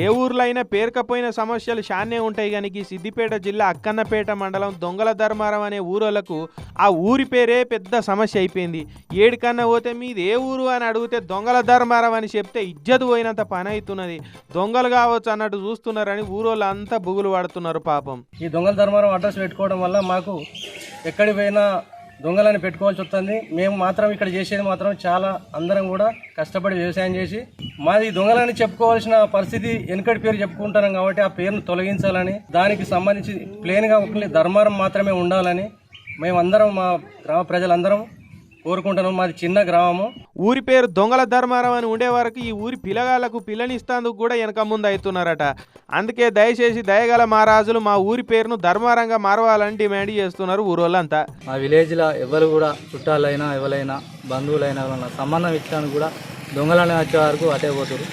ఏ ఊర్లో అయినా పేర్కపోయిన సమస్యలు శాన్నే ఉంటాయి కానీ సిద్దిపేట జిల్లా అక్కన్నపేట మండలం దొంగల ధర్మారం అనే ఊరులకు ఆ ఊరి పేరే పెద్ద సమస్య అయిపోయింది. ఏడికన్నా పోతే మీది ఏ ఊరు అని అడిగితే దొంగల ధర్మారం అని చెప్తే ఇజ్జత్ పోయినంత పని అవుతున్నది దొంగలు కావచ్చు అన్నట్టు చూస్తున్నారని ఊరోళ్ళు అంతా బుగులు పడుతున్నారు పాపం. ఈ దొంగల ధర్మారం అడ్రస్ పెట్టుకోవడం వల్ల మాకు ఎక్కడికి పోయినా దొంగలని పెట్టుకోవాల్సి వస్తుంది. మేము మాత్రం ఇక్కడ చేసేది మాత్రం చాలా అందరం కూడా కష్టపడి వ్యవసాయం చేసి మాది దొంగలని చెప్పుకోవాల్సిన పరిస్థితి వెనుకటి పేరు చెప్పుకుంటున్నాం కాబట్టి ఆ పేరును తొలగించాలని దానికి సంబంధించి ప్లేన్గా ఒక ధర్మారం మాత్రమే ఉండాలని మేమందరం మా గ్రామ ప్రజలందరం కోరుకుంటున్నాం. మాది చిన్న గ్రామము. ఊరి పేరు దొంగల ధర్మారం అని ఉండే వరకు ఈ ఊరి పిల్లగాళ్ళకు పిల్లనిస్తాందుకు కూడా వెనక ముందు అవుతున్నారట. అందుకే దయచేసి దయగల మహారాజులు మా ఊరి పేరును ధర్మారంగా మారవాలని డిమాండ్ చేస్తున్నారు ఊరోళ్ళంతా. మా విలేజ్లో ఎవరు కూడా చుట్టాలైనా ఎవరైనా బంధువులైనా ఎవరైనా సంబంధం ఇచ్చడానికి కూడా దొంగలనే వచ్చే వరకు అటే పోతారు.